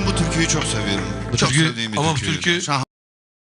ben bu türküyü çok seviyorum. Bu çok türkü- sevdiğim bir ama bu türküydü. türkü-